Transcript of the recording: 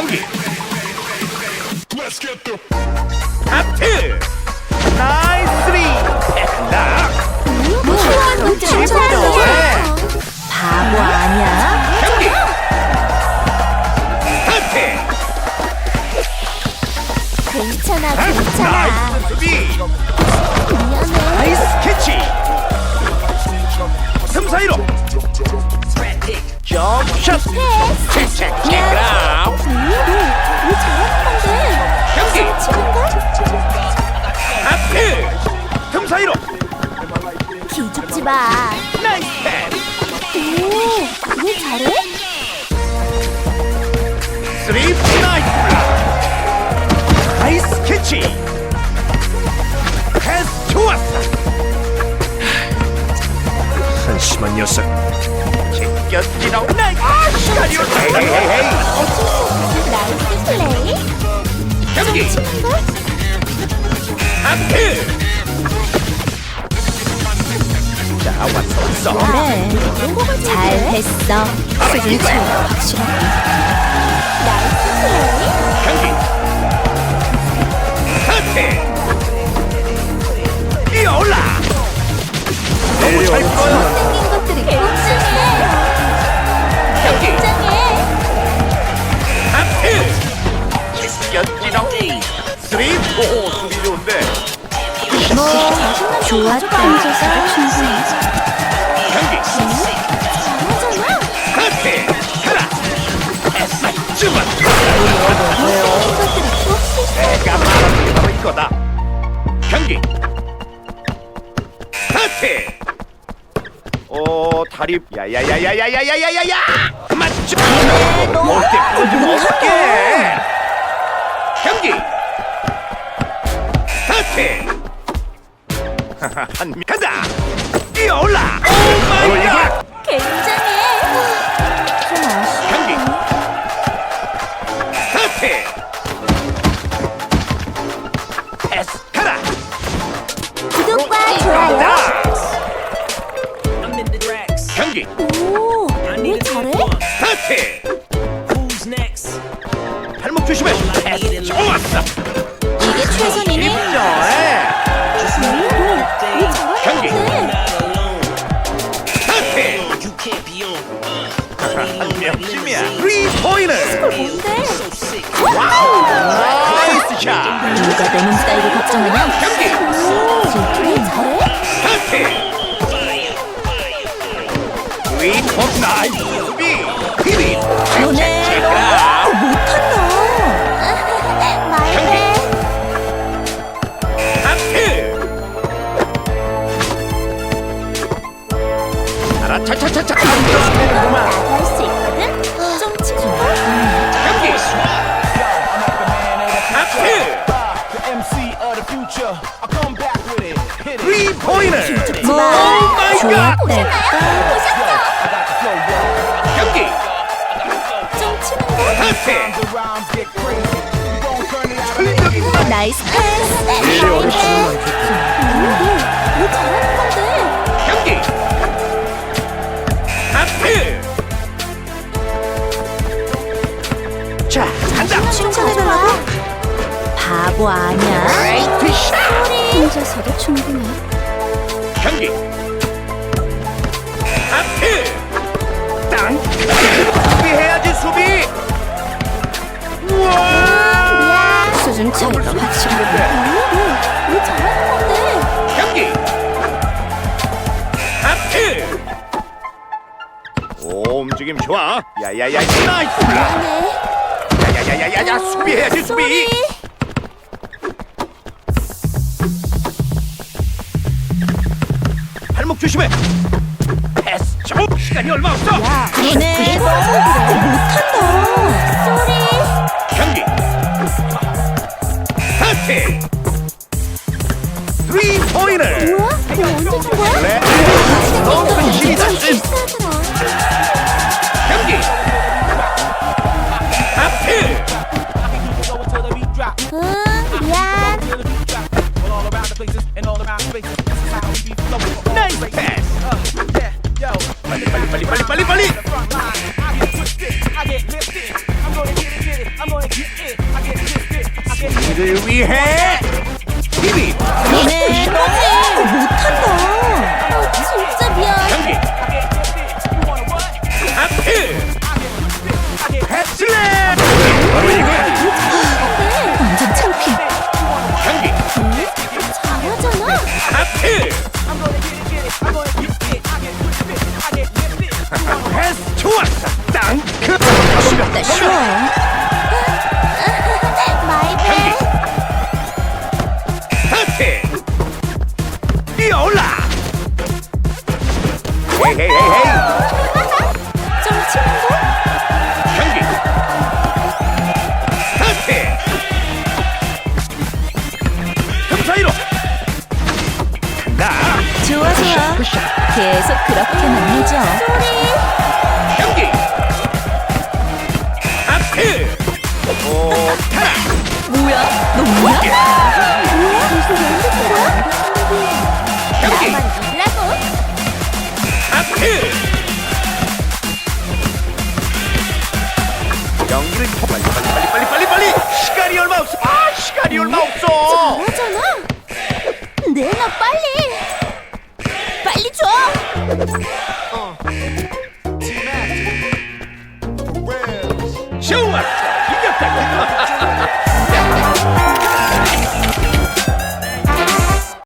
경기. 하트. 나이스 쓰리. 락 무서운 진짜로. 바보 아니야? 하트. 괜찮아 나이스 괜찮아. 수비 미안해 나이스 캐치. 틈 사이로. 점샷. 패스 사이로. 기죽지 마. 나이스 오, 왜 잘해? 쓰리 나이스 나이스 캐치 패스 좋았어 한심한 녀석. 제껴지라고 나이스 아 시간이 없어 나이스 플레이. 경기. 치는 거? 왔어 그래, 잘했어. 수준 차이가 플레이. 경기 하트 뛰어올라 너무 잘 풀어요 생긴 것들이 굉장해. 경기 굉장해. 하트 연지렁 쓰리 오 수비 좋은데 뭐, 좋았다. 충분해. 거다. 경기. 하트. 오 다리. 야야야야야야야야야야 맞죠 어때 꺼지면 어떡해. 경기. 하트. 한미 간다 뛰어올라. 오 마이 갓 굉장해. 진짜 내 몸 스타일이 걱정하냐? 질투를 잘해? 너네 너무 못한다. 차차차차 안들어구만 나갈 수 있어. 포인트 뭐, 마이 갓 보셨나요? 보셨죠? 경기 좀 거? 하트 The rhymes get crazy. We gon' turn it out. 틀린적이구나 나이스 패스. 잘해. 왜 잘하는 건데? 경기 하트 자 간다 칭찬해달라고? 바보 아니야? 라이트 샷 혼자서도 충분해. 경기. 하트 땅. 수비해야지 수비. 우와! 수준 차이가 확실하게. 왜 잘하는 건데? 경기. 하트 오 움직임 좋아. 야야야 나이스. 야야야야야 수비해야지 수비. 쏘리. 조심해 패스 저 시간이 얼마 없어 너네 너무 못한다. 쏘리. 경기 하트 쓰리 포인트 뭐야? 이거 언제 준 거야? Pali, we pali, pali, pali, pali. Do we. 계속 그렇게만 해줘. 소리. 경기 하트 오 타라 뭐야? 너 뭐야? 뭐야? 무슨 연습한 거야? 경기 라고? 하트 연기를 빨리 빨리 빨리 빨리 빨리 빨리 시간이 얼마 없어 아 시간이 얼마 없어 잘하잖아. 내놔 빨리. 빨리 줘! 좋아!